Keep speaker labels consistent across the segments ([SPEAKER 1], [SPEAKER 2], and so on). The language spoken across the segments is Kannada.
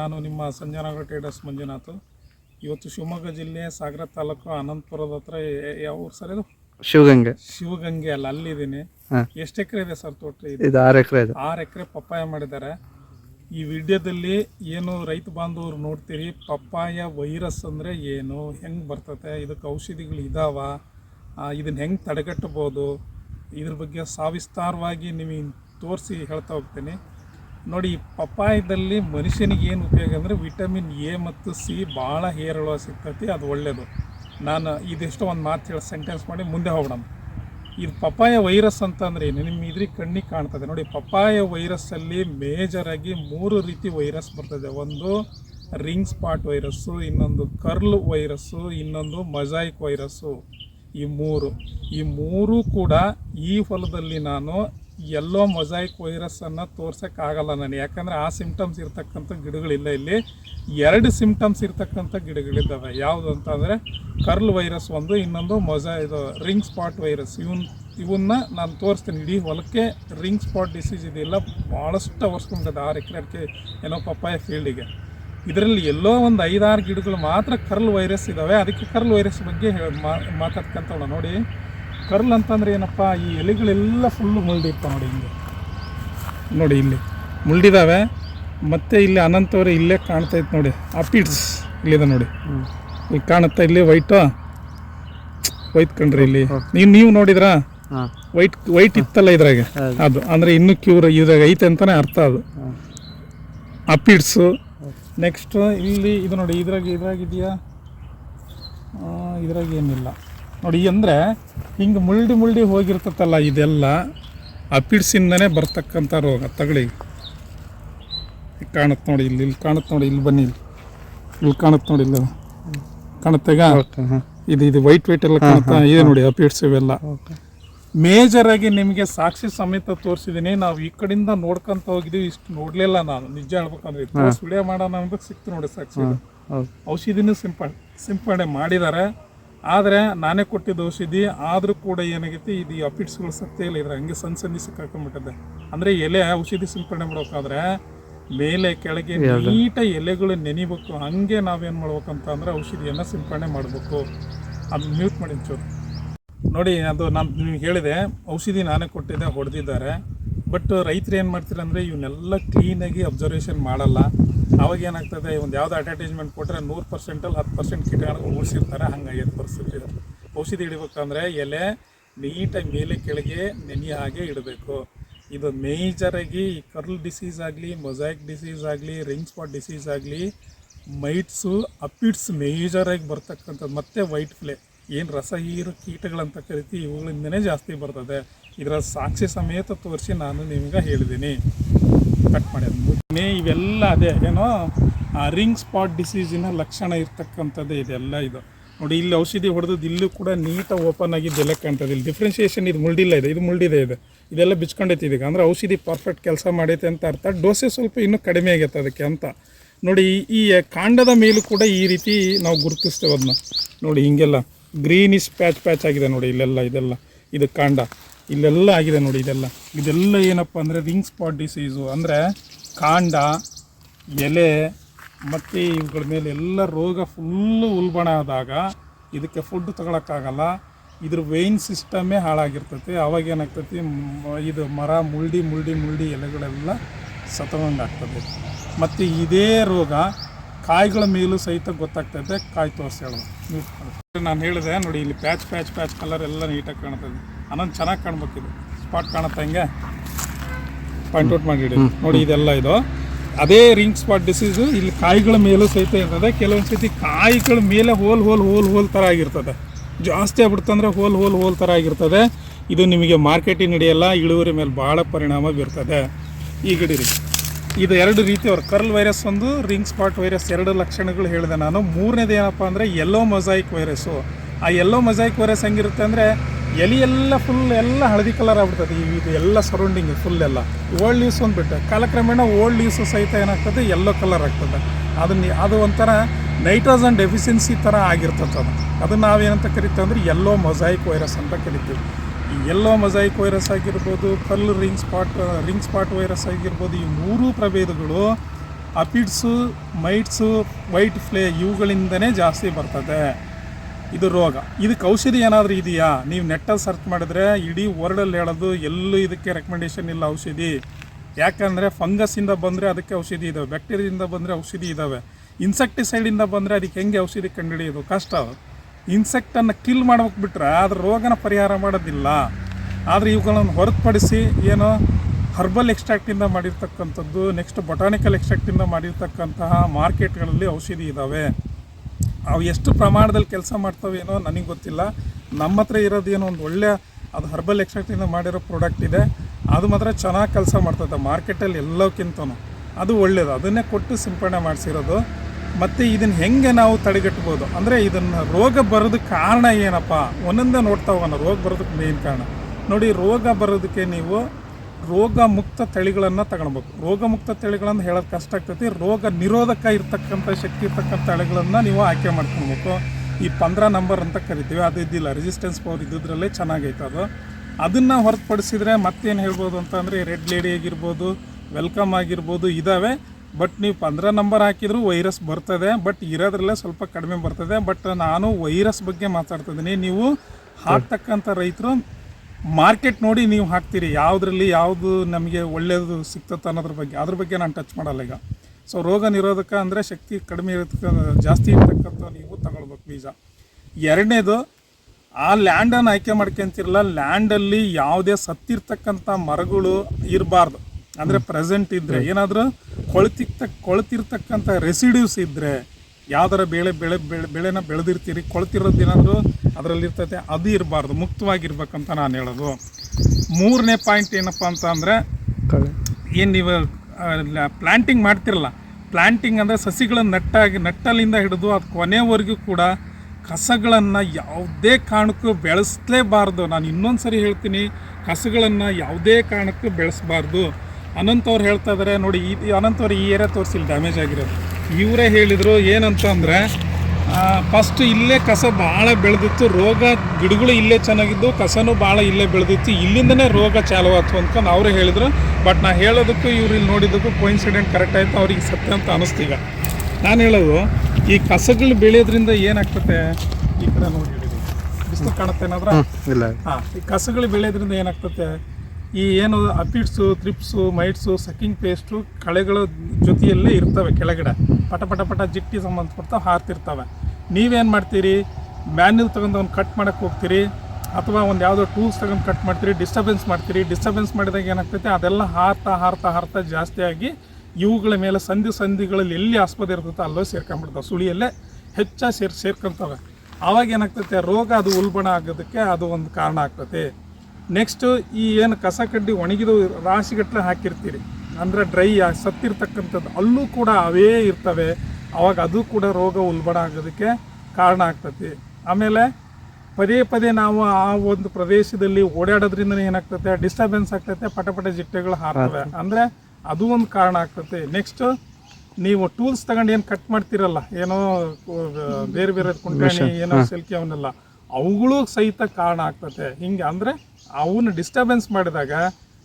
[SPEAKER 1] ನಾನು ನಿಮ್ಮ ಸಂಜನಾಗರ ಟ್ರೇಡರ್ಸ್ ಮಂಜುನಾಥ್. ಇವತ್ತು ಶಿವಮೊಗ್ಗ ಜಿಲ್ಲೆ ಸಾಗರ ತಾಲೂಕು ಅನಂತಪುರದ ಹತ್ರ ಯಾವ ಊರು ಸರ್ ಇದು?
[SPEAKER 2] ಶಿವಗಂಗೆ.
[SPEAKER 1] ಶಿವಗಂಗೆ ಅಲ್ಲ ಅಲ್ಲಿದ್ದೀನಿ. ಎಷ್ಟು ಎಕರೆ ಇದೆ ಸರ್ ತೋಟ ಇದು?
[SPEAKER 2] ಆರು ಎಕರೆ ಇದೆ.
[SPEAKER 1] ಆರು ಎಕರೆ ಪಪ್ಪಾಯ ಮಾಡಿದ್ದಾರೆ. ಈ ವಿಡಿಯೋದಲ್ಲಿ ಏನು ರೈತ ಬಾಂಧವರು ನೋಡ್ತೀರಿ? ಪಪ್ಪಾಯ ವೈರಸ್ ಅಂದರೆ ಏನು? ಹೆಂಗೆ ಬರ್ತತೆ? ಇದಕ್ಕೆ ಔಷಧಿಗಳು ಇದಾವ? ಇದನ್ನು ಹೆಂಗೆ ತಡೆಗಟ್ಟಬೋದು? ಇದ್ರ ಬಗ್ಗೆ ಸಾವಿಸ್ತಾರವಾಗಿ ನಿಮಗೆ ತೋರಿಸಿ ಹೇಳ್ತಾ ಹೋಗ್ತೀನಿ. ನೋಡಿ, ಈ ಪಪ್ಪಾಯದಲ್ಲಿ ಮನುಷ್ಯನಿಗೆ ಏನು ಉಪಯೋಗ ಅಂದರೆ ವಿಟಮಿನ್ ಎ ಮತ್ತು ಸಿ ಭಾಳ ಹೇರಳ ಸಿಗ್ತೈತಿ, ಅದು ಒಳ್ಳೆಯದು ನಾನು ಇದೆಷ್ಟೋ ಒಂದು ಮಾತು ಹೇಳಿ ಸೆಂಟೆನ್ಸ್ ಮಾಡಿ ಮುಂದೆ ಹೋಗೋಣ ಇದು ಪಪ್ಪಾಯ ವೈರಸ್ ಅಂತಂದರೆ ಏನು? ನಿಮ್ಮ ಇದ್ರಿ ಕಣ್ಣಿಗೆ ಕಾಣ್ತದೆ. ನೋಡಿ, ಪಪ್ಪಾಯ ವೈರಸ್ಸಲ್ಲಿ ಮೇಜರಾಗಿ ಮೂರು ರೀತಿ ವೈರಸ್ ಬರ್ತದೆ. ಒಂದು ರಿಂಗ್ ಸ್ಪಾಟ್ ವೈರಸ್ಸು, ಇನ್ನೊಂದು ಕರ್ಲ್ ವೈರಸ್ಸು, ಇನ್ನೊಂದು ಮಜಾಯಿಕ್ ವೈರಸ್ಸು. ಈ ಮೂರು. ಈ ಮೂರು ಕೂಡ ಈ ಹೊಲದಲ್ಲಿ ನಾನು ಎಲ್ಲೋ ಮೊಸೈಕ್ ವೈರಸ್ಸನ್ನು ತೋರ್ಸೋಕ್ಕಾಗಲ್ಲ ನಾನು. ಯಾಕಂದರೆ ಆ ಸಿಮ್ಟಮ್ಸ್ ಇರ್ತಕ್ಕಂಥ ಗಿಡಗಳಿಲ್ಲ ಇಲ್ಲಿ ಎರಡು ಸಿಮ್ಟಮ್ಸ್ ಇರ್ತಕ್ಕಂಥ ಗಿಡಗಳಿದ್ದಾವೆ ಯಾವುದು ಅಂತಂದರೆ ಕರ್ಲ್ ವೈರಸ್ ಒಂದು, ಇನ್ನೊಂದು ಮೊಸಾ ಇದು ರಿಂಗ್ ಸ್ಪಾಟ್ ವೈರಸ್ ಇವನ್, ಇವನ್ನ ನಾನು ತೋರಿಸ್ತೀನಿ. ಇಡೀ ಹೊಲಕ್ಕೆ ರಿಂಗ್ ಸ್ಪಾಟ್ ಡಿಸೀಸ್ ಇದೆಲ್ಲ ಭಾಳಷ್ಟು ವರ್ಷಕೊಂಡಿದೆ ಆರು ಎಕರೆ ಅಡಿಕೆ ಏನೋ ಪಪ್ಪಾಯ ಫೀಲ್ಡಿಗೆ ಇದರಲ್ಲಿ ಎಲ್ಲೋ ಒಂದು ಐದಾರು ಗಿಡಗಳು ಮಾತ್ರ ಕರ್ಲ್ ವೈರಸ್ ಇದ್ದಾವೆ ಅದಕ್ಕೆ ಕರ್ಲ್ ವೈರಸ್ ಬಗ್ಗೆ ಮಾತಾಡ್ಕೊಂತವಳ. ನೋಡಿ. ಕರ್ಲ್ ಅಂತಂದ್ರೆ ಏನಪ್ಪ ಈ ಎಲೆಗಳೆಲ್ಲ ಫುಲ್ಲು ಮುಳ್ದಿರ್ತಾವೆ ನೋಡಿ ಹಿಂಗೆ. ನೋಡಿ ಇಲ್ಲಿ. ಮುಳ್ಳಿದಾವೆ ಮತ್ತೆ ಇಲ್ಲಿ ಅನಂತವರೆ ಇಲ್ಲೇ ಕಾಣ್ತೈತೆ ನೋಡಿ. ಅಪಿಡ್ಸ್ ಇಲ್ಲಿದೆ ನೋಡಿ. ಇಲ್ಲಿ ಕಾಣುತ್ತಾ ಇಲ್ಲಿ ವೈಟ್ ವೈಟ್ ಕಂಡ್ರಿ ಇಲ್ಲಿ. ನೀವು ನೀವು ನೋಡಿದ್ರಾ? ವೈಟ್ ವೈಟ್ ಇತ್ತಲ್ಲ ಇದ್ರಾಗೆ? ಅದು. ಅಂದರೆ ಇನ್ನೂ ಕ್ಯೂರ್ ಇದ್ರಾಗ ಐತೆ ಅಂತಾನೆ ಅರ್ಥ ಅದು. ಅಪಿಡ್ಸು ನೆಕ್ಸ್ಟ್ ಇಲ್ಲಿ ಇದು ನೋಡಿ ಇದ್ರಾಗ ಇದ್ರಾಗಿದೆಯಾ? ಇದ್ರಾಗ ಏನಿಲ್ಲ ನೋಡಿ ಅಂದರೆ ಹಿಂಗೆ ಮುಳ್ಳಿ ಮುಳ್ಳಿ ಹೋಗಿರ್ತತಲ್ಲ ಇದೆಲ್ಲ ಅಪಿಡ್ಸಿಂದನೇ ಬರ್ತಕ್ಕಂಥ ರೋಗ. ತಗಳಿ ಕಾಣುತ್ತೆ ನೋಡಿ ಇಲ್ಲಿ ಇಲ್ಲಿ ಕಾಣುತ್ತೆ ನೋಡಿ ಇಲ್ಲಿ ಬನ್ನಿ ಇಲ್ಲಿ. ಇಲ್ಲಿ ಕಾಣುತ್ತೆ ನೋಡಿ ಇಲ್ಲ. ಕಾಣುತ್ತೆಗ ಇದು ಇದು ವೈಟ್ ವೈಟ್ ಎಲ್ಲ ಕಾಣುತ್ತಾ? ಇದೆ ನೋಡಿ ಅಪಿಡ್ಸ್ ಇವೆಲ್ಲ. ಮೇಜರ್ ಆಗಿ ನಿಮಗೆ ಸಾಕ್ಷಿ ಸಮೇತ ತೋರಿಸಿದ್ದೀನಿ ನಾವು ಈ ಕಡೆಯಿಂದ ನೋಡ್ಕೊಂತ ಹೋಗಿದ್ದೀವಿ. ಇಷ್ಟು ನೋಡ್ಲಿಲ್ಲ ನಾನು. ನಿಜ ಹೇಳ್ಬೇಕಂದ್ರೆ ಸುಳ್ಯ ಮಾಡೋಣ ಅಂತ ಸಿಕ್ತು ನೋಡಿ ಸಾಕ್ಷಿ. ಔಷಧಿನೂ ಸಿಂಪಡಣೆ ಸಿಂಪಡಣೆ ಮಾಡಿದ್ದಾರೆ. ಆದರೆ ನಾನೇ ಕೊಟ್ಟಿದ್ದ ಔಷಧಿ ಆದರೂ ಕೂಡ ಏನಾಗೈತಿ ಇದು ಅಪಿಟ್ಸ್ಗಳು ಸತ್ಯ ಸತ್ತೇ ಇಲ್ಲ ಇದ್ರೆ ಹಂಗೆ ಸಣ್ಣ ಸಣ್ಣ ಸಿಕ್ಕಾಕೊಂಡ್ಬಿಟ್ಟಿದೆ ಅಂದರೆ ಎಲೆ ಔಷಧಿ ಸಿಂಪಡಣೆ ಮಾಡ್ಬೇಕಾದ್ರೆ ಮೇಲೆ ಕೆಳಗೆ ನೀಟ ಎಲೆಗಳು ನೆನಿಬೇಕು ಹಂಗೆ ನಾವೇನು ಮಾಡ್ಬೇಕಂತ ಅಂದ್ರೆ ಔಷಧಿಯನ್ನು ಸಿಂಪಡಣೆ ಮಾಡಬೇಕು. ಅದು ಮ್ಯೂಟ್ ಮಾಡಿ ಚೂರು. ನೋಡಿ ಅದು ನಾನು ನಿಮಗೆ ಹೇಳಿದೆ ಔಷಧಿ ನಾನೇ ಕೊಟ್ಟಿದ್ದೆ ಹೊಡೆದಿದ್ದಾರೆ. ಬಟ್ ರೈತರು ಏನು ಮಾಡ್ತಾರೆ ಅಂದರೆ ಇವನ್ನೆಲ್ಲ ಕ್ಲೀನಾಗಿ ಅಬ್ಸರ್ವೇಷನ್ ಮಾಡಲ್ಲ. ಅವಾಗ ಏನಾಗ್ತದೆ ಒಂದು ಯಾವುದೋ ಅಡ್ವರ್ಟೈಸ್ಮೆಂಟ್ ಕೊಟ್ಟರೆ ನೂರು ಪರ್ಸೆಂಟಲ್ಲಿ ಹತ್ತು ಪರ್ಸೆಂಟ್ ಕೀಟಗಳನ್ನು ಉಳಿಸಿರ್ತಾರೆ ಹಂಗಾಗಿ ಪರಿಸ್ಥಿತಿ. ಔಷಧಿ ಹಿಡಿಬೇಕಂದ್ರೆ ಎಲೆ ನೀಟಾಗಿ ಮೇಲೆ ಕೆಳಗೆ ನೆನೆ ಹಾಗೆ ಇಡಬೇಕು. ಇದು ಮೇಜರಾಗಿ ಕರ್ಲ್ ಡಿಸೀಸ್ ಆಗಲಿ ಮೊಸೈಕ್ ಡಿಸೀಸ್ ಆಗಲಿ ರಿಂಗ್ ಸ್ಪಾಟ್ ಡಿಸೀಸ್ ಆಗಲಿ ಮೈಟ್ಸು ಅಪಿಡ್ಸ್ ಮೇಜರಾಗಿ ಬರ್ತಕ್ಕಂಥದ್ದು ಮತ್ತು ವೈಟ್ ಫ್ಲೇ ಏನು ರಸ ಹೀರು ಕೀಟಗಳಂತ ಕರಿತೀವಿ, ಇವುಗಳಿಂದನೇ ಜಾಸ್ತಿ ಬರ್ತದೆ. ಇದರ ಸಾಕ್ಷಿ ಸಮೇತ ತೋರಿಸಿ ನಾನು ನಿಮ್ಗೆ ಹೇಳಿದ್ದೀನಿ ಕಟ್ ಮಾಡ್ಯಾರ ಇವೆಲ್ಲ ಅದೇ, ಏನೋ ರಿಂಗ್ ಸ್ಪಾಟ್ ಡಿಸೀಸಿನ ಲಕ್ಷಣ ಇರ್ತಕ್ಕಂಥದ್ದೇ ಇದೆಲ್ಲ ಇದು. ನೋಡಿ, ಇಲ್ಲಿ ಔಷಧಿ ಹೊಡೆದದ್ದು ಇಲ್ಲೂ ಕೂಡ ನೀಟಾಗಿ ಓಪನ್ ಆಗಿ ಬೆಲೆ ಕಾಣ್ತದೆ. ಇಲ್ಲಿ ಡಿಫ್ರೆನ್ಸಿಯೇಷನ್ ಇದು ಮುಳ್ಳಿಲ್ಲ ಇದೆ, ಇದು ಮುಳ್ಳಿದೆ ಇದೆ. ಇದೆಲ್ಲ ಬಿಚ್ಕೊಂಡೈತೆ ಇದೀಗ. ಅಂದರೆ ಔಷಧಿ ಪರ್ಫೆಕ್ಟ್ ಕೆಲಸ ಮಾಡೈತೆ ಅಂತ ಅರ್ಥ. ಡೋಸೆ ಸ್ವಲ್ಪ ಇನ್ನೂ ಕಡಿಮೆ ಆಗೈತೆ ಅದಕ್ಕೆ ಅಂತ. ನೋಡಿ ಈ ಕಾಂಡದ ಮೇಲೂ ಕೂಡ ಈ ರೀತಿ ನಾವು ಗುರುತಿಸ್ತೇವೆ ಅದನ್ನ. ನೋಡಿ, ಹೀಗೆಲ್ಲ ಗ್ರೀನಿಶ್ ಪ್ಯಾಚ್ ಪ್ಯಾಚ್ ಆಗಿದೆ ನೋಡಿ, ಇಲ್ಲೆಲ್ಲ, ಇದೆಲ್ಲ. ಇದು ಕಾಂಡ. ಇಲ್ಲೆಲ್ಲ ಆಗಿದೆ ನೋಡಿ ಇದೆಲ್ಲ. ಇದೆಲ್ಲ ಏನಪ್ಪ ಅಂದರೆ ರಿಂಗ್ ಸ್ಪಾಟ್ ಡಿಸೀಸು ಅಂದರೆ ಕಾಂಡ, ಎಲೆ, ಮತ್ತು ಇವುಗಳ ಮೇಲೆ ಎಲ್ಲ ರೋಗ ಫುಲ್ಲು ಉಲ್ಬಣ ಆದಾಗ ಇದಕ್ಕೆ ಫುಡ್ ತಗೊಳಕ್ಕಾಗಲ್ಲ. ಇದ್ರ ವೈನ್ ಸಿಸ್ಟಮೇ ಹಾಳಾಗಿರ್ತೈತಿ. ಅವಾಗ ಏನಾಗ್ತೈತಿ? ಇದು ಮರ ಮುಳ್ಳಿ ಮುಳ್ಳಿ ಮುಳ್ಳಿ ಎಲೆಗಳೆಲ್ಲ ಸತ್ತವಂಗೆ ಆಗ್ತದೆ. ಮತ್ತು ಇದೇ ರೋಗ ಕಾಯಿಗಳ ಮೇಲೂ ಸಹಿತ ಗೊತ್ತಾಗ್ತೈತೆ. ಕಾಯಿ ತೋರಿಸಿ ಹೇಳೋದು. ನಾನು ಹೇಳಿದೆ, ನೋಡಿ ಇಲ್ಲಿ ಪ್ಯಾಚ್ ಪ್ಯಾಚ್ ಪ್ಯಾಚ್ ಕಲರ್ ಎಲ್ಲ ನೀಟಾಗಿ ಕಾಣ್ತದೆ ಅನ್ನೊಂದು ಚೆನ್ನಾಗಿ ಕಾಣ್ಬೇಕಿದೆ ಸ್ಪಾಟ್ ಕಾಣುತ್ತೆ ಹಿಂಗೆ? ಪಾಯಿಂಟ್ ಔಟ್ ಮಾಡಿಡಿ ನೋಡಿ ಇದೆಲ್ಲ ಇದು. ಅದೇ ರಿಂಗ್ ಸ್ಪಾಟ್ ಡಿಸೀಸು ಇಲ್ಲಿ ಕಾಯಿಗಳ ಮೇಲೂ ಸಹಿತ ಇರ್ತದೆ. ಕೆಲವೊಂದು ಸತಿ ಕಾಯಿಗಳ ಮೇಲೆ ಹೋಲ್ ಹೋಲ್ ಹೋಲ್ ಹೋಲ್ ಥರ ಆಗಿರ್ತದೆ. ಜಾಸ್ತಿ ಆಗ್ಬಿಡ್ತಂದ್ರೆ ಹೋಲ್ ಹೋಲ್ ಹೋಲ್ ಥರ ಆಗಿರ್ತದೆ. ಇದು ನಿಮಗೆ ಮಾರ್ಕೆಟಿಂಗ್ ನಡೆಯಲ್ಲ, ಇಳುವರಿ ಮೇಲೆ ಭಾಳ ಪರಿಣಾಮ ಬೀರ್ತದೆ. ಈಗ ಹಿಡೀರಿ. ಇದು ಎರಡು ರೀತಿ ಅವ್ರು. ಕರ್ಲ್ ವೈರಸ್ ಒಂದು ರಿಂಗ್ ಸ್ಪಾಟ್ ವೈರಸ್ ಎರಡು ಲಕ್ಷಣಗಳು ಹೇಳಿದೆ ನಾನು. ಮೂರನೇದು ಏನಪ್ಪ ಅಂದರೆ ಎಲ್ಲೋ ಮೊಸೈಕ್ ವೈರಸ್ಸು ಆ ಎಲ್ಲೋ ಮೊಸೈಕ್ ವೈರಸ್ ಹೆಂಗಿರುತ್ತೆ ಅಂದರೆ ಎಲೆ ಎಲ್ಲ ಫುಲ್ ಎಲ್ಲ ಹಳದಿ ಕಲರ್ ಆಗ್ಬಿಡ್ತದೆ ಇದು ಎಲ್ಲ ಸರೌಂಡಿಂಗ್ ಫುಲ್ ಎಲ್ಲ. ಓಲ್ಡ್ ಲೀವ್ಸ್ ಒಂದು ಬಿಟ್ಟು ಕಾಲಕ್ರಮೇಣ ಓಲ್ಡ್ ಲೀವ್ಸು ಸಹಿತ ಏನಾಗ್ತದೆ ಎಲ್ಲೋ ಕಲರ್ ಆಗ್ತದೆ. ಅದನ್ನ ಅದು ಒಂಥರ ನೈಟ್ರೋಜನ್ ಡೆಫಿಷಿಯನ್ಸಿ ಥರ ಆಗಿರ್ತದೆ ಅದು ಅದನ್ನು ನಾವೇನಂತ ಕರಿತೇವೆ ಅಂದರೆ ಎಲ್ಲೋ ಮೊಸಾಯಿಕ್ ವೈರಸ್ ಅಂತ ಕರಿತೀವಿ. ಈ ಎಲ್ಲೋ ಮೊಸಾಯಿಕ್ ವೈರಸ್ ಆಗಿರ್ಬೋದು ಕಲ್ಲು ring spot ring spot virus ಆಗಿರ್ಬೋದು, ಈ ಮೂರೂ ಪ್ರಭೇದಗಳು ಅಪಿಡ್ಸು ಮೈಟ್ಸು ವೈಟ್ ಫ್ಲೇ ಇವುಗಳಿಂದನೇ ಜಾಸ್ತಿ ಬರ್ತದೆ. ಇದು ರೋಗ. ಇದಕ್ಕೆ ಔಷಧಿ ಏನಾದರೂ ಇದೆಯಾ? ನೀವು ನೆಟ್ಟಲ್ಲಿ ಸರ್ಚ್ ಮಾಡಿದ್ರೆ ಇಡೀ ವರ್ಲ್ಡಲ್ಲಿ ಹೇಳೋದು ಎಲ್ಲೂ ಇದಕ್ಕೆ ರೆಕಮೆಂಡೇಶನ್ ಇಲ್ಲ ಔಷಧಿ. ಯಾಕಂದರೆ ಫಂಗಸಿಂದ ಬಂದರೆ ಅದಕ್ಕೆ ಔಷಧಿ ಇದಾವೆ. ಬ್ಯಾಕ್ಟೀರಿಯಿಂದ ಬಂದರೆ ಔಷಧಿ ಇದ್ದಾವೆ ಇನ್ಸೆಕ್ಟಿಸೈಡಿಂದ ಬಂದರೆ ಅದಕ್ಕೆ ಹೆಂಗೆ ಔಷಧಿ ಕಂಡುಹಿಡಿಯೋದು? ಕಷ್ಟ. ಇನ್ಸೆಕ್ಟನ್ನು ಕಿಲ್ ಮಾಡ್ಬೇಕು ಬಿಟ್ರೆ ಅದ್ರ ರೋಗನ ಪರಿಹಾರ ಮಾಡೋದಿಲ್ಲ. ಆದರೆ ಇವುಗಳನ್ನು ಹೊರತುಪಡಿಸಿ ಏನು ಹರ್ಬಲ್ ಎಕ್ಸ್ಟ್ರಾಕ್ಟಿಂದ ಮಾಡಿರ್ತಕ್ಕಂಥದ್ದು ನೆಕ್ಸ್ಟ್ ಬೊಟಾನಿಕಲ್ ಎಕ್ಸ್ಟ್ರಾಕ್ಟಿಂದ ಮಾಡಿರ್ತಕ್ಕಂತಹ ಮಾರ್ಕೆಟ್ಗಳಲ್ಲಿ ಔಷಧಿ ಇದ್ದಾವೆ ಅವು ಎಷ್ಟು ಪ್ರಮಾಣದಲ್ಲಿ ಕೆಲಸ ಮಾಡ್ತವೇನೋ ನನಗೆ ಗೊತ್ತಿಲ್ಲ. ನಮ್ಮ ಹತ್ರ ಇರೋದೇನೋ ಒಂದು ಒಳ್ಳೆಯ ಅದು ಹರ್ಬಲ್ ಎಕ್ಸ್ಟ್ರಾಕ್ಟಿಂದ ಮಾಡಿರೋ ಪ್ರಾಡಕ್ಟ್ ಇದೆ. ಅದು ಮಾತ್ರ ಚೆನ್ನಾಗಿ ಕೆಲಸ ಮಾಡ್ತದೆ. ಮಾರ್ಕೆಟಲ್ಲಿ ಎಲ್ಲಕ್ಕಿಂತನೂ ಅದು ಒಳ್ಳೆಯದು ಅದನ್ನೇ ಕೊಟ್ಟು ಸಿಂಪಡಣೆ ಮಾಡಿಸಿರೋದು. ಮತ್ತು ಇದನ್ನು ಹೆಂಗೆ ನಾವು ತಡೆಗಟ್ಬೋದು? ಅಂದರೆ ಇದನ್ನು ರೋಗ ಬರೋದಕ್ಕೆ ಕಾರಣ ಏನಪ್ಪ? ಒಂದೊಂದೇ ನೋಡ್ತಾ ರೋಗ ಬರೋದಕ್ಕೆ ಮೇನ್ ಕಾರಣ. ನೋಡಿ, ರೋಗ ಬರೋದಕ್ಕೆ ನೀವು ರೋಗ ಮುಕ್ತ ತಳಿಗಳನ್ನು ತಗೊಳ್ಬೇಕು. ರೋಗ ಮುಕ್ತ ತಳಿಗಳನ್ನು ಹೇಳೋದು ಕಷ್ಟ ಆಗ್ತೈತಿ. ರೋಗ ನಿರೋಧಕ ಇರ್ತಕ್ಕಂಥ ಶಕ್ತಿ ಇರ್ತಕ್ಕಂಥ ತಳಿಗಳನ್ನು ನೀವು ಆಯ್ಕೆ ಮಾಡ್ಕೊಳ್ಬೇಕು. ಈ ಪಂದ್ರ ನಂಬರ್ ಅಂತ ಕರಿತೀವಿ. ಅದು ಇದ್ದಿಲ್ಲ. ರೆಸಿಸ್ಟೆನ್ಸ್ ಪವರ್ ಇದ್ದಿದ್ರಲ್ಲೇ ಚೆನ್ನಾಗೈತೆ ಅದು. ಅದನ್ನು ಹೊರತುಪಡಿಸಿದ್ರೆ ಮತ್ತೇನು ಹೇಳ್ಬೋದು ಅಂತಂದರೆ ರೆಡ್ ಲೇಡಿ ಆಗಿರ್ಬೋದು ವೆಲ್ಕಮ್ ಆಗಿರ್ಬೋದು ಇದ್ದಾವೆ ಬಟ್ ನೀವು ಪಂದ್ರ ನಂಬರ್ ಹಾಕಿದ್ರು ವೈರಸ್ ಬರ್ತದೆ. ಬಟ್ ಇರೋದ್ರಲ್ಲೇ ಸ್ವಲ್ಪ ಕಡಿಮೆ ಬರ್ತದೆ. ಬಟ್ ನಾನು ವೈರಸ್ ಬಗ್ಗೆ ಮಾತಾಡ್ತಿದ್ದೀನಿ ನೀವು ಹಾಕ್ತಕ್ಕಂಥ ರೈತರು ಮಾರ್ಕೆಟ್ ನೋಡಿ ನೀವು ಹಾಕ್ತೀರಿ. ಯಾವುದ್ರಲ್ಲಿ ಯಾವುದು ನಮಗೆ ಒಳ್ಳೆಯದು ಸಿಗ್ತದೆ ಅನ್ನೋದ್ರ ಬಗ್ಗೆ ಅದ್ರ ಬಗ್ಗೆ ನಾನು ಟಚ್ ಮಾಡಲ್ಲ ಈಗ. ಸೊ ರೋಗ ನಿರೋಧಕ ಅಂದರೆ ಶಕ್ತಿ ಕಡಿಮೆ ಇರತಕ್ಕ ಜಾಸ್ತಿ ಇರ್ತಕ್ಕಂಥ ನೀವು ತಗೊಳ್ಬೇಕು ಬೀಜ. ಎರಡನೇದು ಆ ಲ್ಯಾಂಡನ್ನು ಆಯ್ಕೆ ಮಾಡ್ಕೊಂತಿರಲ್ಲ ಲ್ಯಾಂಡಲ್ಲಿ ಯಾವುದೇ ಸತ್ತಿರ್ತಕ್ಕಂಥ ಮರಗಳು ಇರಬಾರ್ದು. ಅಂದರೆ ಪ್ರೆಸೆಂಟ್ ಇದ್ದರೆ ಏನಾದರೂ ಕೊಳ್ತಿಕ್ತ ಕೊಳ್ತಿರ್ತಕ್ಕಂಥ ರೆಸಿಡ್ಯೂಸ್ ಇದ್ದರೆ ಯಾವ್ದಾರ ಬೆಳೆ ಬೆಳೆ ಬೆಳೆ ಬೆಳೆನ ಬೆಳೆದಿರ್ತೀರಿ ಕೊಳ್ತಿರೋದು ಏನಾದರೂ ಅದರಲ್ಲಿರ್ತೈತೆ ಅದು ಇರಬಾರ್ದು ಮುಕ್ತವಾಗಿರ್ಬೇಕಂತ ನಾನು ಹೇಳೋದು. ಮೂರನೇ ಪಾಯಿಂಟ್ ಏನಪ್ಪ ಅಂತ ಅಂದರೆ ಏನು ನೀವು ಪ್ಲ್ಯಾಂಟಿಂಗ್ ಮಾಡ್ತಿರಲ್ಲ ಪ್ಲ್ಯಾಂಟಿಂಗ್ ಅಂದರೆ ಸಸಿಗಳನ್ನು ನಟ್ಟಾಗಿ ನಟ್ಟಲಿಂದ ಹಿಡಿದು ಅದು ಕೊನೆವರೆಗೂ ಕೂಡ ಕಸಗಳನ್ನು ಯಾವುದೇ ಕಾರಣಕ್ಕೂ ಬೆಳೆಸಲೇಬಾರ್ದು. ನಾನು ಇನ್ನೊಂದು ಸರಿ ಹೇಳ್ತೀನಿ ಕಸಗಳನ್ನು ಯಾವುದೇ ಕಾರಣಕ್ಕೂ ಬೆಳೆಸಬಾರ್ದು. ಅನಂತವ್ರು ಹೇಳ್ತಾ ಇದ್ದಾರೆ ನೋಡಿ ಈ ಅನಂತವ್ರು ಈ ಏರಿಯಾ ತೋರಿಸಿಲ್ಲ ಡ್ಯಾಮೇಜ್ ಆಗಿರೋದು. ಇವರೇ ಹೇಳಿದರು ಏನಂತ ಅಂದರೆ ಫಸ್ಟ್ ಇಲ್ಲೇ ಕಸ ಭಾಳ ಬೆಳೆದಿತ್ತು ರೋಗ ಗಿಡಗಳು ಇಲ್ಲೇ ಚೆನ್ನಾಗಿದ್ದು ಕಸನೂ ಭಾಳ ಇಲ್ಲೇ ಬೆಳೆದಿತ್ತು ಇಲ್ಲಿಂದನೇ ರೋಗ ಚಾಲು ಆಯ್ತು ಅಂದ್ಕೊಂಡು ಅವರೇ ಹೇಳಿದರು. ಬಟ್ ನಾ ಹೇಳೋದಕ್ಕೂ ಇವ್ರು ಇಲ್ಲಿ ನೋಡಿದ್ದಕ್ಕೂ ಕೋಇನ್ಸಿಡೆಂಟ್ ಕರೆಕ್ಟ್ ಆಯಿತು ಅವ್ರಿಗೆ ಸತ್ಯ ಅಂತ ಅನಿಸ್ತು ಈಗ. ನಾನು ಹೇಳೋದು ಈ ಕಸಗಳು ಬೆಳೆಯೋದ್ರಿಂದ ಏನಾಗ್ತದೆ ಈ ಕಡೆ ನೋಡಿ. ಬಿಸಿಲು ಕಾಣುತ್ತೆ ಏನಾದ್ರ?
[SPEAKER 2] ಇಲ್ಲ.
[SPEAKER 1] ಹಾಂ ಈ ಕಸಗಳು ಬೆಳೆಯೋದ್ರಿಂದ ಏನಾಗ್ತದೆ ಈ ಏನು aphids thrips mites sucking pests ಕಳೆಗಳ ಜೊತೆಯಲ್ಲೇ ಇರ್ತವೆ ಕೆಳಗಡೆ. ಪಟ ಪಟ ಪಟ ಜಿಟ್ಟಿ ಸಂಬಂಧಪಡ್ತಾವೆ ಹಾರ್ತಿರ್ತವೆ. ನೀವೇನು ಮಾಡ್ತೀರಿ? ಮ್ಯಾನ್ಯಲ್ ತಗೊಂಡು ಒಂದು ಕಟ್ ಮಾಡೋಕ್ಕೆ ಹೋಗ್ತೀರಿ? ಅಥವಾ ಒಂದು ಯಾವುದೋ ಟೂಲ್ಸ್ ತಗೊಂಡು ಕಟ್ ಮಾಡ್ತೀರಿ? ಡಿಸ್ಟರ್ಬೆನ್ಸ್ ಮಾಡ್ತೀರಿ? ಡಿಸ್ಟರ್ಬೆನ್ಸ್ ಮಾಡಿದಾಗ ಏನಾಗ್ತೈತೆ? ಅದೆಲ್ಲ ಹಾರ್ತಾ ಹಾರ್ತಾ ಹಾರ್ತಾ ಜಾಸ್ತಿಯಾಗಿ ಇವುಗಳ ಮೇಲೆ ಸಂಧಿ ಸಂಧಿಗಳಲ್ಲಿ ಎಲ್ಲಿ ಆಸ್ಪದ ಇರ್ತೈತೆ ಅಲ್ಲೋ ಸೇರ್ಕೊಂಡ್ಬಿಡ್ತಾವೆ. ಸುಳಿಯಲ್ಲೇ ಹೆಚ್ಚಾಗಿ ಸೇರ್ ಸೇರ್ಕೊಂತವೆ. ಆವಾಗ ಏನಾಗ್ತೈತೆ? ರೋಗ ಅದು ಉಲ್ಬಣ ಆಗೋದಕ್ಕೆ ಅದು ಒಂದು ಕಾರಣ ಆಗ್ತೈತೆ. ನೆಕ್ಸ್ಟು ಈ ಏನು ಕಸ ಕಡ್ಡಿ ಒಣಗಿದು ರಾಶಿಗಟ್ಟಲೆ ಹಾಕಿರ್ತೀರಿ. ಅಂದರೆ ಡ್ರೈ ಸತ್ತಿರ್ತಕ್ಕಂಥದ್ದು ಅಲ್ಲೂ ಕೂಡ ಅವೇ ಇರ್ತವೆ. ಅವಾಗ ಅದು ಕೂಡ ರೋಗ ಉಲ್ಬಣ ಆಗೋದಕ್ಕೆ ಕಾರಣ ಆಗ್ತತಿ ಆಮೇಲೆ ಪದೇ ಪದೇ ನಾವು ಆ ಒಂದು ಪ್ರದೇಶದಲ್ಲಿ ಓಡಾಡೋದ್ರಿಂದ ಏನಾಗ್ತತೆ ಡಿಸ್ಟರ್ಬೆನ್ಸ್ ಆಗ್ತೈತೆ ಪಟ ಪಟ ಜಿಟ್ಟೆಗಳು ಹಾರ್ತವೆ. ಅಂದರೆ ಅದು ಒಂದು ಕಾರಣ ಆಗ್ತತಿ ನೆಕ್ಸ್ಟ್ ನೀವು ಟೂಲ್ಸ್ ತಗೊಂಡು ಏನು ಕಟ್ ಮಾಡ್ತಿರಲ್ಲ ಏನೋ ಬೇರೆ ಬೇರೆ ಕುಂಟಾಣಿ ಏನೋ ಸಿಲ್ಕಿ ಅವನ್ನೆಲ್ಲ ಅವುಗಳು ಸಹಿತ ಕಾರಣ ಆಗ್ತತೆ ಹಿಂಗೆ ಅಂದರೆ ಅವನ್ನ ಡಿಸ್ಟರ್ಬೆನ್ಸ್ ಮಾಡಿದಾಗ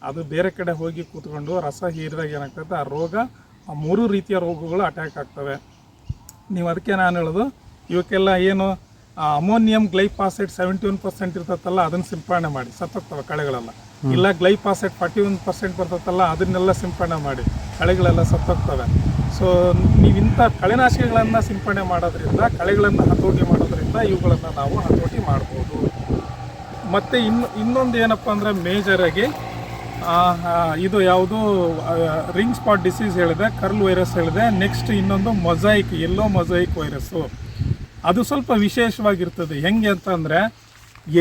[SPEAKER 1] ಅದು ಬೇರೆ ಕಡೆ ಹೋಗಿ ಕೂತ್ಕೊಂಡು ರಸ ಹೀರಿದಾಗ ಏನಾಗ್ತದೆ? ಆ ರೋಗ, ಆ ಮೂರು ರೀತಿಯ ರೋಗಗಳು ಅಟ್ಯಾಕ್ ಆಗ್ತವೆ. ನೀವು ಅದಕ್ಕೆ ನಾನು ಹೇಳೋದು, ಇವಕ್ಕೆಲ್ಲ ಏನು ammonium glyphosate seventy one percent ಇರ್ತೈತಲ್ಲ ಅದನ್ನು ಸಿಂಪಡಣೆ ಮಾಡಿ. ಸತ್ತೋಗ್ತವೆ ಕಳೆಗಳೆಲ್ಲ. ಇಲ್ಲ ಗ್ಲೈಪಾಸೈಡ್ ಫಾರ್ಟಿ ಒನ್ ಪರ್ಸೆಂಟ್ ಬರ್ತೈತಲ್ಲ ಅದನ್ನೆಲ್ಲ ಸಿಂಪಡಣೆ ಮಾಡಿ. ಕಳೆಗಳೆಲ್ಲ ಸತ್ತೋಗ್ತವೆ ಸೊ ನೀವು ಇಂಥ ಕಳೆನಾಶಕಗಳನ್ನು ಸಿಂಪಡಣೆ ಮಾಡೋದ್ರಿಂದ, ಕಳೆಗಳನ್ನು ಹತೋಟಿ ಮಾಡೋದ್ರಿಂದ ಇವುಗಳನ್ನು ನಾವು ಹತೋಟಿ ಮಾಡ್ಬೋದು. ಮತ್ತು ಇನ್ನು, ಇನ್ನೊಂದು ಏನಪ್ಪ ಅಂದರೆ ಮೇಜರಾಗಿ ಇದು ಯಾವುದು ರಿಂಗ್ ಸ್ಪಾಟ್ ಡಿಸೀಸ್ ಹೇಳಿದೆ ಕರ್ಲ್ ವೈರಸ್ ಹೇಳಿದೆ ನೆಕ್ಸ್ಟ್ ಇನ್ನೊಂದು ಮೊಸೈಕ್ ಎಲ್ಲೋ ಮೊಸೈಕ್ ವೈರಸ್ಸು ಅದು ಸ್ವಲ್ಪ ವಿಶೇಷವಾಗಿರ್ತದೆ. ಹೆಂಗೆ ಅಂತಂದರೆ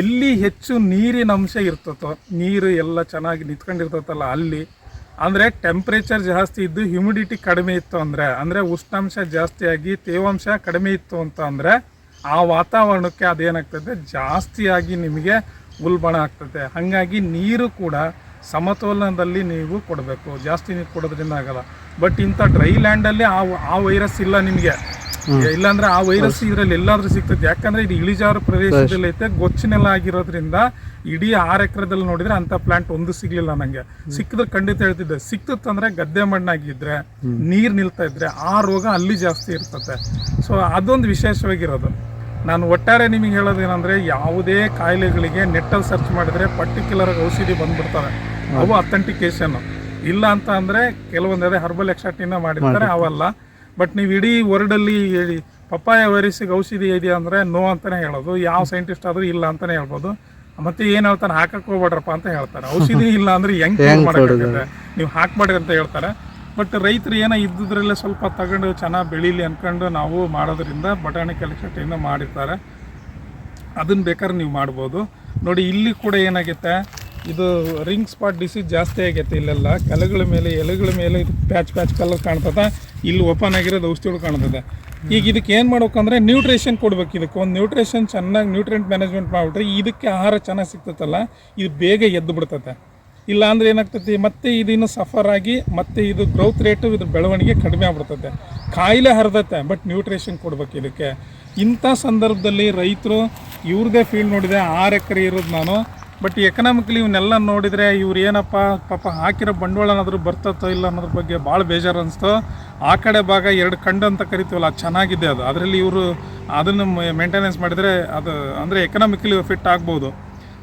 [SPEAKER 1] ಎಲ್ಲಿ ಹೆಚ್ಚು ನೀರಿನ ಅಂಶ ಇರ್ತತೋ ನೀರು ಎಲ್ಲ ಚೆನ್ನಾಗಿ ನಿಂತ್ಕೊಂಡಿರ್ತತಲ್ಲ ಅಲ್ಲಿ, ಅಂದರೆ ಟೆಂಪ್ರೇಚರ್ ಜಾಸ್ತಿ ಇದ್ದು ಹ್ಯುಮಿಡಿಟಿ ಕಡಿಮೆ ಇತ್ತು ಅಂದರೆ ಅಂದರೆ ಉಷ್ಣಾಂಶ ಜಾಸ್ತಿಯಾಗಿ ತೇವಾಂಶ ಕಡಿಮೆ ಇತ್ತು ಅಂತ ಅಂದರೆ, ಆ ವಾತಾವರಣಕ್ಕೆ ಅದೇನಾಗ್ತದೆ? ಜಾಸ್ತಿಯಾಗಿ ನಿಮಗೆ ಉಲ್ಬಣ ಆಗ್ತದೆ. ಹಾಗಾಗಿ ನೀರು ಕೂಡ ಸಮತೋಲನದಲ್ಲಿ ನೀವು ಕೊಡಬೇಕು. ಜಾಸ್ತಿ ನೀರು ಕೊಡೋದ್ರಿಂದ ಆಗಲ್ಲ. ಬಟ್ ಇಂಥ ಡ್ರೈ ಲ್ಯಾಂಡಲ್ಲಿ ಆ ಆ ವೈರಸ್ ಇಲ್ಲ ನಿಮಗೆ. ಇಲ್ಲಾಂದ್ರೆ ಆ ವೈರಸ್ ಇದ್ರಲ್ಲಿ ಎಲ್ಲಾದ್ರೂ ಸಿಗ್ತದೆ. ಯಾಕಂದ್ರೆ ಇದು ಇಳಿಜಾರು ಪ್ರದೇಶದಲ್ಲಿ ಐತೆ ಗೊಚ್ಚಿನೆಲ್ಲ ಆಗಿರೋದ್ರಿಂದ ಇಡೀ ಆರ್ ಎಕರೆದಲ್ಲಿ ನೋಡಿದ್ರೆ ಅಂತ ಪ್ಲಾಂಟ್ ಒಂದು ಸಿಗ್ಲಿಲ್ಲ ನಂಗೆ. ಸಿಕ್ಕಿದ್ರೆ ಖಂಡಿತ ಹೇಳ್ತಿದ್ದೆ. ಸಿಕ್ತಂದ್ರೆ ಗದ್ದೆ ಮಣ್ಣಾಗಿದ್ರೆ ನೀರ್ ನಿಲ್ತಾ ಇದ್ರೆ ಆ ರೋಗ ಅಲ್ಲಿ ಜಾಸ್ತಿ ಇರ್ತದೆ. ಸೊ ಅದೊಂದು ವಿಶೇಷವಾಗಿರೋದು. ನಾನು ಒಟ್ಟಾರೆ ನಿಮಗೆ ಹೇಳೋದೇನಂದ್ರೆ ಯಾವುದೇ ಕಾಯಿಲೆಗಳಿಗೆ ನೆಟ್ಟಲ್ಲಿ ಸರ್ಚ್ ಮಾಡಿದ್ರೆ ಪರ್ಟಿಕ್ಯುಲರ್ ಔಷಧಿ ಬಂದ್ಬಿಡ್ತವೆ ಅವು ಅಥೆಂಟಿಕೇಶನ್ ಇಲ್ಲ ಅಂತ ಅಂದ್ರೆ ಕೆಲವೊಂದು ಅದೇ ಹರ್ಬಲ್ ಎಕ್ಸಾಟಿನ ಮಾಡಿರ್ತಾರೆ ಅವಲ್ಲ. ಬಟ್ ನೀವು ಇಡೀ ವರ್ಲ್ಡಲ್ಲಿ ಪಪ್ಪಾಯ ವೈರಸ್ಸಿಗೆ ಔಷಧಿ ಇದೆಯಾ ಅಂದ್ರೆ ನೋ ಅಂತಾನೆ ಹೇಳೋದು. ಯಾವ ಸೈಂಟಿಸ್ಟ್ ಆದ್ರೂ ಇಲ್ಲ ಅಂತಾನೆ ಹೇಳ್ಬೋದು. ಮತ್ತೆ ಏನು ಹೇಳ್ತಾನೆ ಹಾಕಕ್ ಹೋಗ್ಬೇಡ್ರಪ್ಪ ಅಂತ ಹೇಳ್ತಾರೆ. ಔಷಧಿ ಇಲ್ಲ ಅಂದ್ರೆ ಹೆಂಗ್ ಮಾಡಕ್ಕಾಗತ್ತೆ ನೀವು ಹಾಕ್ಬೇಡ್ರಿ ಅಂತ ಹೇಳ್ತಾರೆ. ಬಟ್ ರೈತರು ಏನೋ ಇದ್ದುದ್ರಲ್ಲೇ ಸ್ವಲ್ಪ ತಗೊಂಡು ಚೆನ್ನಾಗಿ ಬೆಳೀಲಿ ಅನ್ಕೊಂಡು ನಾವು ಮಾಡೋದ್ರಿಂದ ಬಟಾಣಿಕಲ್ ಎಕ್ಸಾಟಿಂದ ಮಾಡಿರ್ತಾರೆ. ಅದನ್ನ ಬೇಕಾದ್ರೆ ನೀವು ಮಾಡ್ಬೋದು. ನೋಡಿ ಇಲ್ಲಿ ಕೂಡ ಏನಾಗುತ್ತೆ? ಇದು ರಿಂಗ್ ಸ್ಪಾಟ್ ಡಿಸೀಸ್ ಜಾಸ್ತಿ ಆಗೈತೆ ಇಲ್ಲೆಲ್ಲ. ಕಲೆಗಳ ಮೇಲೆ, ಎಲೆಗಳ ಮೇಲೆ ಇದು ಪ್ಯಾಚ್ ಪ್ಯಾಚ್ ಕಲರ್ ಕಾಣ್ತದೆ. ಇಲ್ಲಿ ಓಪನ್ ಆಗಿರೋದು ಔಷಧಿಗಳು ಕಾಣ್ತದೆ. ಈಗ ಇದಕ್ಕೆ ಏನು ಮಾಡ್ಬೇಕಂದ್ರೆ ನ್ಯೂಟ್ರಿಷನ್ ಕೊಡ್ಬೇಕು ಇದಕ್ಕೆ. ಒಂದು ನ್ಯೂಟ್ರಿಷನ್ ಚೆನ್ನಾಗಿ ನ್ಯೂಟ್ರಿಯೆಂಟ್ ಮ್ಯಾನೇಜ್ಮೆಂಟ್ ಮಾಡಿಬಿಟ್ರೆ ಇದಕ್ಕೆ ಆಹಾರ ಚೆನ್ನಾಗಿ ಸಿಗ್ತೈತಲ್ಲ ಇದು ಬೇಗ ಎದ್ದು ಬಿಡ್ತತೆ ಇಲ್ಲ ಅಂದ್ರೆ ಏನಾಗ್ತೈತಿ, ಮತ್ತೆ ಇದನ್ನು ಸಫರ್ ಆಗಿ, ಮತ್ತೆ ಇದು ಗ್ರೋತ್ ರೇಟು ಇದ್ರ ಬೆಳವಣಿಗೆ ಕಡಿಮೆ ಆಗ್ಬಿಡ್ತದೆ. ಕಾಯಿಲೆ ಹರಿದತ್ತೆ ಬಟ್ ನ್ಯೂಟ್ರಿಷನ್ ಕೊಡ್ಬೇಕು ಇದಕ್ಕೆ. ಇಂಥ ಸಂದರ್ಭದಲ್ಲಿ ರೈತರು ಇವ್ರದೇ ಫೀಲ್ಡ್ ನೋಡಿದೆ, ಆರು ಎಕರೆ ಇರೋದು ನಾನು. ಬಟ್ ಎಕನಾಮಿಕಲಿ ಇವನ್ನೆಲ್ಲ ನೋಡಿದರೆ ಇವ್ರು ಏನಪ್ಪ, ಪಾಪ ಹಾಕಿರೋ ಬಂಡವಾಳ ಏನಾದರೂ ಬರ್ತತ್ತೋ ಇಲ್ಲ ಅನ್ನೋದ್ರ ಬಗ್ಗೆ ಭಾಳ ಬೇಜಾರು ಅನಿಸ್ತು. ಆ ಕಡೆ ಭಾಗ ಎರಡು ಕಂಡು ಅಂತ ಕರಿತೀವಲ್ಲ, ಅದು ಚೆನ್ನಾಗಿದೆ ಅದು. ಅದರಲ್ಲಿ ಇವರು ಅದನ್ನು ಮೇಂಟೆನೆನ್ಸ್ ಮಾಡಿದರೆ ಅದು ಅಂದರೆ ಎಕನಾಮಿಕಲಿ ಫಿಟ್ ಆಗ್ಬೋದು.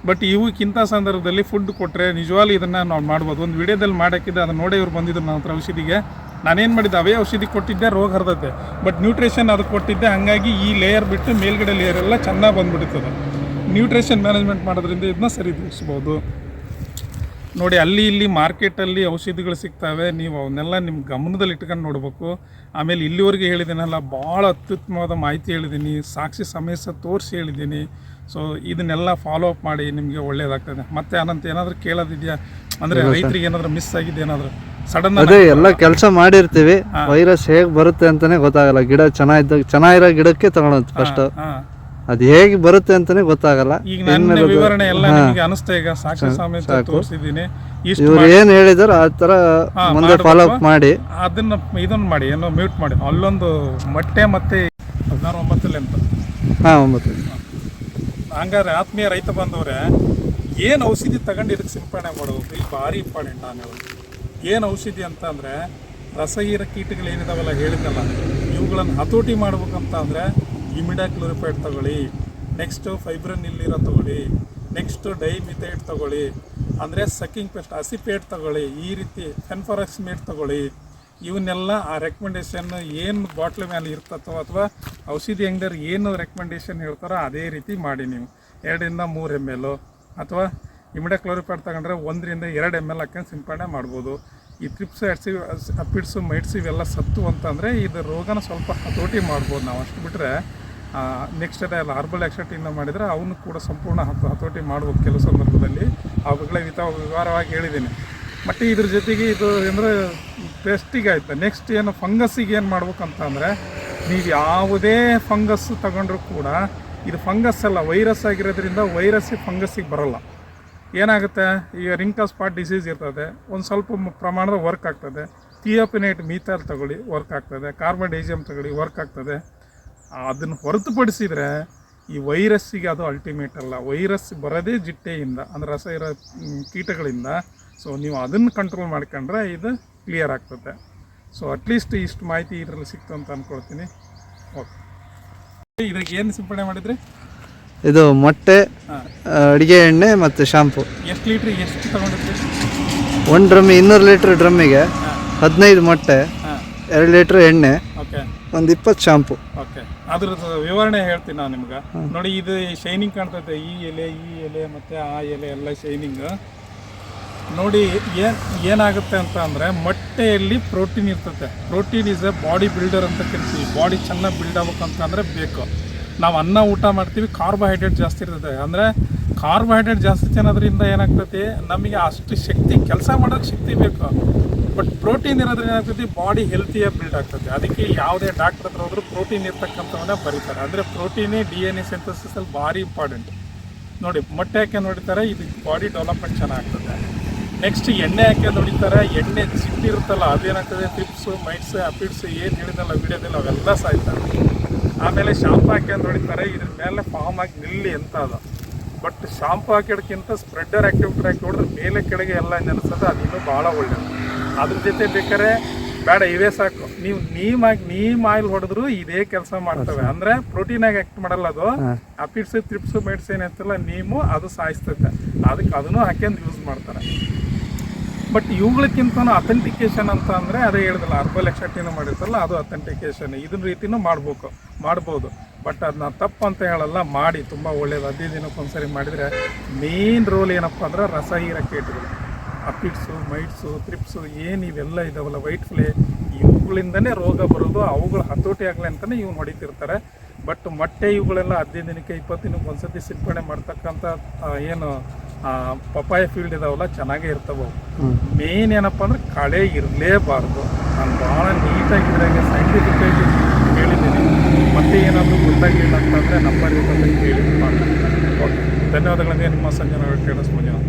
[SPEAKER 1] ಬಟ್ ಇವಕ್ಕಿಂತ ಸಂದರ್ಭದಲ್ಲಿ ಫುಡ್ ಕೊಟ್ಟರೆ ನಿಜವಾಗ್ಲೂ ಇದನ್ನು ನಾವು ಮಾಡ್ಬೋದು. ಒಂದು ವಿಡಿಯೋದಲ್ಲಿ ಮಾಡೋಕ್ಕಿದ್ದೆ ಅದನ್ನು ನೋಡಿ ಇವ್ರು ಬಂದಿದ್ರು ನನ್ನ ಹತ್ರ ಔಷಧಿಗೆ. ನಾನೇನು ಮಾಡಿದ್ದೆ, ಅವೇ ಔಷಧಿ ಕೊಟ್ಟಿದ್ದೆ, ರೋಗ ಹರಿದತ್ತೆ. ಬಟ್ ನ್ಯೂಟ್ರಿಷನ್ ಅದು ಕೊಟ್ಟಿದ್ದೆ, ಹಾಗಾಗಿ ಈ ಲೇಯರ್ ಬಿಟ್ಟು ಮೇಲ್ಗಡೆ ಲೇಯರ್ ಎಲ್ಲ ಚೆನ್ನಾಗಿ ಬಂದ್ಬಿಡ್ತದೆ. ನ್ಯೂಟ್ರಿಷನ್ ಮ್ಯಾನೇಜ್ಮೆಂಟ್ ಮಾಡೋದ್ರಿಂದ ಇದನ್ನ ಸರಿದೂಗಿಸ್ಬೋದು. ನೋಡಿ ಅಲ್ಲಿ ಇಲ್ಲಿ ಮಾರ್ಕೆಟಲ್ಲಿ ಔಷಧಿಗಳು ಸಿಗ್ತವೆ. ನೀವು ಅವನ್ನೆಲ್ಲ ನಿಮ್ಮ ಗಮನದಲ್ಲಿ ಇಟ್ಕೊಂಡು ನೋಡ್ಬೇಕು. ಆಮೇಲೆ ಇಲ್ಲಿವರೆಗೆ ಹೇಳಿದ್ದೀನಲ್ಲ ಭಾಳ ಅತ್ಯುತ್ತಮವಾದ ಮಾಹಿತಿ ಹೇಳಿದ್ದೀನಿ. ಸಾಕ್ಷಿ ಸಮಯಸ ತೋರಿಸಿ ಹೇಳಿದ್ದೀನಿ. ಸೊ ಇದನ್ನೆಲ್ಲ ಫಾಲೋ ಅಪ್ ಮಾಡಿ ನಿಮಗೆ ಒಳ್ಳೇದಾಗ್ತದೆ. ಮತ್ತೆ ಅನಂತ ಏನಾದರೂ ಕೇಳೋದಿದೆಯಾ? ಅಂದರೆ ರೈತರಿಗೆ ಏನಾದರೂ ಮಿಸ್ ಆಗಿದೆ ಏನಾದರೂ? ಸಡನ್
[SPEAKER 2] ಅದೇ ಎಲ್ಲ ಕೆಲಸ ಮಾಡಿರ್ತೀವಿ. ವೈರಸ್ ಹೇಗೆ ಬರುತ್ತೆ ಅಂತಾನೆ ಗೊತ್ತಾಗಲ್ಲ. ಗಿಡ ಚೆನ್ನಾಗಿದ್ದಾಗ ಚೆನ್ನಾಗಿರೋ ಗಿಡಕ್ಕೆ ತಗೊಳೋದು ಫಸ್ಟ್
[SPEAKER 1] ಹಾಂ.
[SPEAKER 2] ಅದು ಹೇಗೆ ಬರುತ್ತೆ ಅಂತಾನೆ ಗೊತ್ತಾಗಲ್ಲ.
[SPEAKER 1] ಈಗ ನನ್ನ ವಿವರಣೆ ಎಲ್ಲ ನಿಮಗೆ ಅನಿಸ್ತಾ ಈಗ ಸಾಕ್ಷಿ ಸಮೇತ ತೋರಿಸಿದ್ದೀನಿ.
[SPEAKER 2] ಇವ್ರು ಏನ್ ಹೇಳಿದಾರೋ ಆ ತರ ಮುಂದೆ ಫಾಲೋ ಅಪ್ ಮಾಡಿ.
[SPEAKER 1] ಅದನ್ನ ಇದನ್ನ ಮಾಡಿ ಏನೋ ಮ್ಯೂಟ್ ಮಾಡಿ. ಅಲ್ಲೊಂದು ಮೊಟ್ಟೆ ಮತ್ತೆ ಹದಿನಾರು ಒಂಬತ್ತಲ್ಲಿ ಅಂತ.
[SPEAKER 2] ಹಾ ಒಂಬತ್ತು.
[SPEAKER 1] ಹಂಗಾರೆ ಆತ್ಮೀಯ ರೈತ ಬಂದವ್ರೆ ಏನು ಔಷಧಿ ತಗೊಂಡು ಇದಕ್ಕೆ ಸಿಂಪಡಣೆ ಮಾಡೋದು? ಇಲ್ಲಿ ಭಾರಿ ಇಂಪಾರ್ಟೆಂಟ್ ನಾನು ಏನು ಔಷಧಿ ಅಂತ ಅಂದರೆ ರಸಹೀರ ಕೀಟಗಳು ಏನಿದಾವಲ್ಲ ಹೇಳಿದ್ನಲ್ಲ ಇವುಗಳನ್ನು ಹತೋಟಿ ಮಾಡ್ಬೇಕಂತ ಅಂದರೆ ಇಮಿಡಾ ಕ್ಲೋರಿಫೈಡ್ ತಗೊಳ್ಳಿ ನೆಕ್ಸ್ಟು ಫೈಬ್ರನ್ ಇಲ್ಲಿರೋ ತಗೊಳ್ಳಿ ನೆಕ್ಸ್ಟು ಡೈಮಿಥೈಡ್ ತಗೊಳ್ಳಿ, ಅಂದರೆ ಸಕ್ಕಿಂಗ್ ಪೆಸ್ಟ್ ಅಸಿಪೇಟ್ ತಗೊಳ್ಳಿ, ಈ ರೀತಿ ಫೆನ್ಫಾರಾಕ್ಸಿಮೇಟ್ ತಗೊಳ್ಳಿ. ಇವನ್ನೆಲ್ಲ ಆ ರೆಕಮೆಂಡೇಶನ್ ಏನು ಬಾಟ್ಲ್ ಮೇಲೆ ಇರ್ತತ್ತೋ ಅಥವಾ ಔಷಧಿ ಅಂಗಡಿಯವ್ರು ಏನು ರೆಕಮೆಂಡೇಶನ್ ಹೇಳ್ತಾರೋ ಅದೇ ರೀತಿ ಮಾಡಿ ನೀವು. ಎರಡರಿಂದ ಮೂರು ಎಂ ಎಲ್ ಅಥವಾ ಇಮಿಡಾ ಕ್ಲೋರಿಫೈಡ್ ತಗೊಂಡ್ರೆ ಒಂದರಿಂದ ಎರಡು ಎಂ ಎಲ್ ಹಾಕೊಂಡು ಸಿಂಪಡಣೆ ಮಾಡ್ಬೋದು. ಈ ಟ್ರಿಪ್ಸ್ ಎಡ್ಸಿ ಅಪ್ಪಿಡ್ಸು ಮೈಟ್ಸ್ ಇವೆಲ್ಲ ಸತ್ತು ಅಂತಂದರೆ ಇದು ರೋಗನ ಸ್ವಲ್ಪ ಹತೋಟಿ ಮಾಡ್ಬೋದು ನಾವು ಅಷ್ಟು ಬಿಟ್ಟರೆ ನೆಕ್ಸ್ಟ್ ಡೇ ಅಲ್ಲ ಹರ್ಬಲ್ ಎಕ್ಸೆಟಿಂದ ಮಾಡಿದರೆ ಅವನು ಕೂಡ ಸಂಪೂರ್ಣ ಹತ ಹತೋಟಿ ಮಾಡ್ಬೋದು ಕೆಲವು ಸಂದರ್ಭದಲ್ಲಿ ಅವುಗಳೇ ವಿತ ವಿವರವಾಗಿ ಹೇಳಿದ್ದೀನಿ. ಮತ್ತು ಇದ್ರ ಜೊತೆಗೆ ಇದು ಅಂದರೆ ಪೆಸ್ಟಿಗೆ ಆಯ್ತು. ನೆಕ್ಸ್ಟ್ ಏನು ಫಂಗಸ್ಸಿಗೆ ಏನು ಮಾಡ್ಬೇಕಂತ ಅಂದರೆ ನೀವು ಯಾವುದೇ ಫಂಗಸ್ ತಗೊಂಡ್ರೂ ಕೂಡ ಇದು ಫಂಗಸ್ ಅಲ್ಲ ವೈರಸ್ ಆಗಿರೋದ್ರಿಂದ ವೈರಸ್ಸಿಗೆ ಫಂಗಸ್ಸಿಗೆ ಬರಲ್ಲ. ಏನಾಗುತ್ತೆ? ಈಗ ರಿಂಕಲ್ ಸ್ಪಾಟ್ ಡಿಸೀಸ್ ಇರ್ತದೆ. ಒಂದು ಸ್ವಲ್ಪ ಪ್ರಮಾಣದ ವರ್ಕ್ ಆಗ್ತದೆ. ಥಿಯೋಪಿನೇಟ್ ಮೀಥಾಲ್ ತಗೊಳ್ಳಿ ವರ್ಕ್ ಆಗ್ತದೆ. ಕಾರ್ಬನ್ ಡೈಜಿಯಮ್ ತಗೊಳ್ಳಿ ವರ್ಕ್ ಆಗ್ತದೆ. ಅದನ್ನು ಹೊರತುಪಡಿಸಿದರೆ ಈ ವೈರಸ್ಸಿಗೆ ಅದು ಅಲ್ಟಿಮೇಟ್ ಅಲ್ಲ. ವೈರಸ್ ಬರೋದೇ ಜಿಟ್ಟೆಯಿಂದ ಅಂದರೆ ರಸ ಇರೋ ಕೀಟಗಳಿಂದ ಸೊ ನೀವು ಅದನ್ನು ಕಂಟ್ರೋಲ್ ಮಾಡ್ಕೊಂಡ್ರೆ ಇದು ಕ್ಲಿಯರ್ ಆಗ್ತದೆ. ಸೊ ಅಟ್ಲೀಸ್ಟ್ ಇಷ್ಟು ಮಾಹಿತಿ ಇದರಲ್ಲಿ ಸಿಕ್ತು ಅಂತ ಅಂದ್ಕೊಳ್ತೀನಿ ಓಕೆ ಇದಕ್ಕೆ ಏನು ಸಿಂಪಡಣೆ ಮಾಡಿದ್ರಿ?
[SPEAKER 2] ಇದು ಮೊಟ್ಟೆ ಅಡುಗೆ ಎಣ್ಣೆ ಮತ್ತು ಶಾಂಪು
[SPEAKER 1] ಎಷ್ಟು ಲೀಟ್ರ್ ಎಷ್ಟು ತಗೊಂಡಿದ್ರಿ?
[SPEAKER 2] ಒಂದು ಡ್ರಮ್ ಇನ್ನೂರು ಲೀಟ್ರ್ ಡ್ರಮ್ಮಿಗೆ ಹದಿನೈದು ಮೊಟ್ಟೆ ಎರಡು ಲೀಟ್ರ್ ಎಣ್ಣೆ
[SPEAKER 1] ಓಕೆ
[SPEAKER 2] ಒಂದು ಇಪ್ಪತ್ತು ಶಾಂಪು
[SPEAKER 1] ಓಕೆ ಅದ್ರದ್ದು ವಿವರಣೆ ಹೇಳ್ತೀನಿ ನಾನು ನಿಮ್ಗೆ. ನೋಡಿ ಇದು ಶೈನಿಂಗ್ ಕಾಣ್ತೈತೆ. ಈ ಎಲೆ ಈ ಎಲೆ ಮತ್ತು ಆ ಎಲೆ ಎಲ್ಲ ಶೈನಿಂಗ್ ನೋಡಿ ಏನು ಏನಾಗುತ್ತೆ ಅಂತ ಅಂದರೆ ಮೊಟ್ಟೆಯಲ್ಲಿ ಪ್ರೋಟೀನ್ ಇರ್ತದೆ protein is a body builder ಅಂತ ಕರಿತೀವಿ. ಬಾಡಿ ಚೆನ್ನಾಗಿ ಬಿಲ್ಡ್ ಆಗ್ಬೇಕಂತಂದರೆ ಬೇಕು. ನಾವು ಅನ್ನ ಊಟ ಮಾಡ್ತೀವಿ ಕಾರ್ಬೋಹೈಡ್ರೇಟ್ ಜಾಸ್ತಿ ಇರ್ತದೆ ಅಂದರೆ ಕಾರ್ಬೋಹೈಡ್ರೇಟ್ ಜಾಸ್ತಿ ತಿನ್ನೋದ್ರಿಂದ ಏನಾಗ್ತೈತಿ? ನಮಗೆ ಅಷ್ಟು ಶಕ್ತಿ ಕೆಲಸ ಮಾಡೋಕ್ಕೆ ಶಕ್ತಿ ಬೇಕು. ಬಟ್ ಪ್ರೋಟೀನ್ ಇರೋದ್ರಿಂದ ಏನಾಗ್ತೈತಿ ಬಾಡಿ ಹೆಲ್ತಿಯಾಗಿ ಬಿಲ್ಡ್ ಆಗ್ತದೆ ಅದಕ್ಕೆ ಯಾವುದೇ ಡಾಕ್ಟರ್ ಹತ್ರ ಹೋದ್ರೂ ಪ್ರೋಟೀನ್ ಇರ್ತಕ್ಕಂಥವನ್ನ ಬರೀತಾರೆ. ಅಂದರೆ ಪ್ರೋಟೀನೇ ಡಿ ಎನ್ ಎ ಸಿಂಥಸಿಸಲ್ಲಿ ಭಾರಿ ಇಂಪಾರ್ಟೆಂಟ್ ನೋಡಿ, ಮೊಟ್ಟೆ ಹಾಕಿ ನೋಡಿತಾರೆ ಇದು ಬಾಡಿ ಡೆವಲಪ್ಮೆಂಟ್ ಚೆನ್ನಾಗ್ತದೆ. ನೆಕ್ಸ್ಟ್ ಎಣ್ಣೆ ಹಾಕಿ ನೋಡಿತಾರೆ ಎಣ್ಣೆ ಸಿಟ್ಟಿರುತ್ತಲ್ಲ, ಅದೇನಾಗ್ತದೆ? ಟಿಪ್ಸ್ ಮೈಟ್ಸ್ ಅಪಿಡ್ಸ್ ಏನು ಹೇಳಿದಲ್ಲ ವಿಡಿಯೋದಲ್ಲಿ ಅವೆಲ್ಲ ಸಾಯ್ತಾರೆ. ಆಮೇಲೆ ಶಾಂಪ್ ಹಾಕಿ ನೋಡಿತಾರೆ ಇದ್ರ ಮೇಲೆ ಫಾರ್ಮ್ ಆಗಿ ನಿಲ್ಲಿ ಅಂತ ಅದು. ಬಟ್ ಶಾಂಪು ಹಾಕಿಡೋಕ್ಕಿಂತ ಸ್ಪ್ರೆಡ್ಡರ್ ಆ್ಯಕ್ಟಿವಿಟರ್ ಹಾಕಿ ಹೊಡೆದ್ರೆ ಮೇಲೆ ಕೆಳಗೆ ಎಲ್ಲ ನೆನೆಸೋದು ಅದಿನ್ನೂ ಭಾಳ ಒಳ್ಳೆಯದು ಅದ್ರ ಜೊತೆ ಬೇಕಾದ್ರೆ ಬೇಡ ಇವೇ ಸಾಕು. ನೀವು ನೀಮ್ ಆಗಿ ನೀಮ್ ಆಯಿಲ್ ಹೊಡೆದ್ರು ಇದೇ ಕೆಲಸ ಮಾಡ್ತವೆ. ಅಂದ್ರೆ ಪ್ರೋಟೀನ್ ಆಗಿ ಆಕ್ಟ್ ಮಾಡಲ್ಲ ಅದು. ಅಪಿಡ್ಸ್ ತ್ರಿಪ್ಸ್ ಮೆಡಿಸಿನ್ ಏನಂತಲ್ಲ ನೀಮು ಅದು ಸಾಯಿಸ್ತೈತೆ. ಅದಕ್ಕೆ ಅದನ್ನು ಹಾಕ್ಯಂದು ಯೂಸ್ ಮಾಡ್ತಾರೆ. ಬಟ್ ಇವುಗಳಕ್ಕಿಂತ ಅಥೆಂಟಿಕೇಶನ್ ಅಂತ ಅಂದರೆ ಅದೇ ಹೇಳಿದಲ್ಲ ಅರ್ಬಲ್ ಎಕ್ಸೆಪ್ಟಿನ ಮಾಡಿರ್ತಲ್ಲ ಅದು ಅಥೆಂಟಿಕೇಶನ್ ಇದನ್ನ ರೀತಿನೂ ಮಾಡ್ಬೇಕು, ಮಾಡ್ಬೋದು. ಬಟ್ ಅದನ್ನ ತಪ್ಪು ಅಂತ ಹೇಳಲ್ಲ, ಮಾಡಿ. ತುಂಬ ಒಳ್ಳೇದು. ಹದಿನೈದು ದಿನಕ್ಕೊಂದ್ಸರಿ ಮಾಡಿದರೆ ಮೇನ್ ರೋಲ್ ಏನಪ್ಪ ಅಂದ್ರೆ ರಸ ಹೀರ ಅಪಿಟ್ಸು ಮೈಟ್ಸು ತ್ರಿಪ್ಸು ಏನು ಇವೆಲ್ಲ ಇದಾವಲ್ಲ, ವೈಟ್ ಫ್ಲೇ, ಇವುಗಳಿಂದನೇ ರೋಗ ಬರೋದು, ಅವುಗಳು ಹತೋಟಿ ಆಗಲಿ ಅಂತಲೇ ಇವ್ನು ಹೊಡಿತಿರ್ತಾರೆ. ಬಟ್ ಮೊಟ್ಟೆ ಇವುಗಳೆಲ್ಲ ಹದಿನೈದು ದಿನಕ್ಕೆ ಇಪ್ಪತ್ತು ದಿನಕ್ಕೆ ಒಂದ್ಸತಿ ಸಿಂಪಡಣೆ ಮಾಡ್ತಕ್ಕಂಥ ಏನು ಪಪಾಯ ಫೀಲ್ಡ್ ಇದಾವಲ್ಲ ಚೆನ್ನಾಗೇ ಇರ್ತವೆ. ಮೇನ್ ಏನಪ್ಪ ಅಂದ್ರೆ ಕಳೆ ಇರಲೇಬಾರ್ದು. ನಾನು ಭಾಳ ನೀಟಾಗಿದ್ರಾಗೆ ಸೈಂಟಿಫಿಕ್ ಆಗಿ ಹೇಳಿದ್ದೀನಿ. ಮತ್ತೆ ಏನಾದರೂ ಗೊತ್ತಾಗಲಿಲ್ಲ ಅಂತಂದ್ರೆ ನಂಬರ್ ಇರ್ತದೆ ಕೇಳಿ ಮಾಡಿ ಓಕೆ. ಧನ್ಯವಾದಗಳನ್ನೇ ನಿಮ್ಮ ಸಂಜೆ ನಾವು ಮಂಜುನಾಥ್